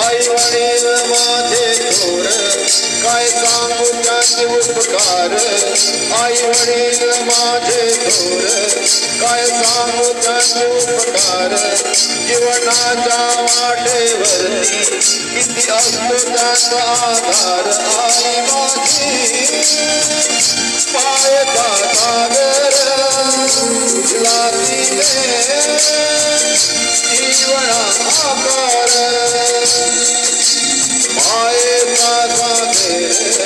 आई वडील माझे थोर काय सांगू त्यांचे उपकार आई वडील माझे थोर काय सांगू त्यांचे उपकार जीवनाच्या वाटेवर किती असतो त्याचा आधार? आई माझी पायचा सागर लातीने जीवना आकार.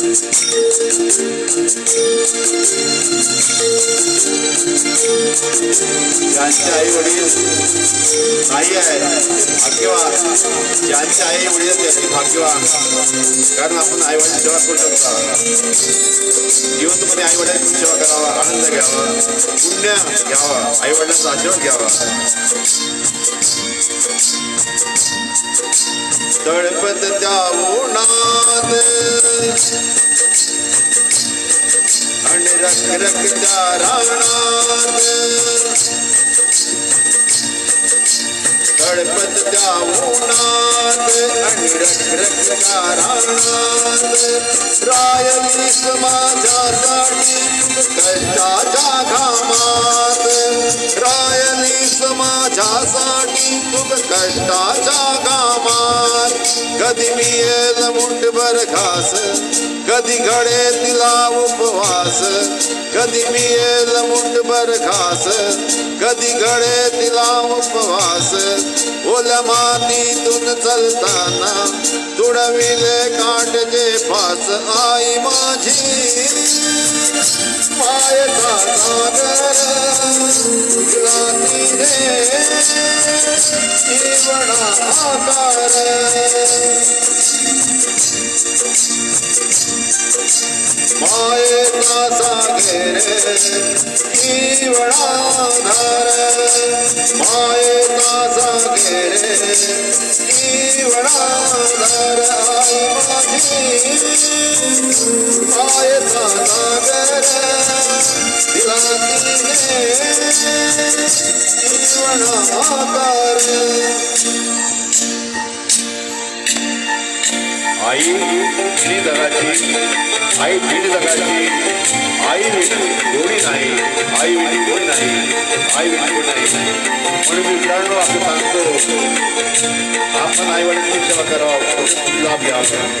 ज्यांचे आई वडील नाही आहे भाग्यवान. ज्यांचे आई वडील त्यांचे भाग्यवान. कारण आपण आई वडील सेवा करू शकता. जिवंतपणे आई वडिलांची सेवा करावा आनंद घ्यावा पुण्य घ्यावा आई वडिलांचा आशीर्वाद घ्यावा. तळपत त्या उन्हात आणि रख रख त्या रानात तळपत त्या उन्हात आणि रख रख त्या रानात रायलीस माझ्यासाठी कष्टाच्या घामात। रायलीस माझ्यासाठी तुक कष्टाच्या घामात। कधी मी येल मुंडभर घास कधी घडे तिला उपवास कधी मी येल मुंडभर घास कधी घडे तिला उपवास. ओल्या मातीतून चलताना तुडविले कांडचे फास. आई माझी मायचा सागर जीवना आकार. मायेचा सागर जीवनाधार मायेचा सागर जीवनाधार आई माझी मायेचा सागर दिलातीने जीवनाकार आई ती जगाची आई दीड जगाची आई एवढी नाही आई विधी कोणी नाही आई विधी कोणी नाही. म्हणून मी मित्रांनो असं सांगतो आपण आई वडिलांची सेवा करावं लाभ घ्यावा.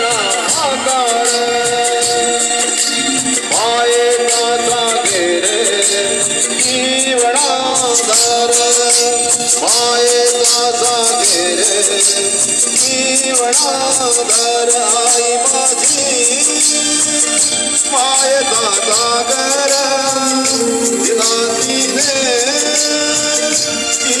जीवनाधार पाय दादागर जीवनाधार आई माझी पाय दादागर दिलातीने जीवनाकार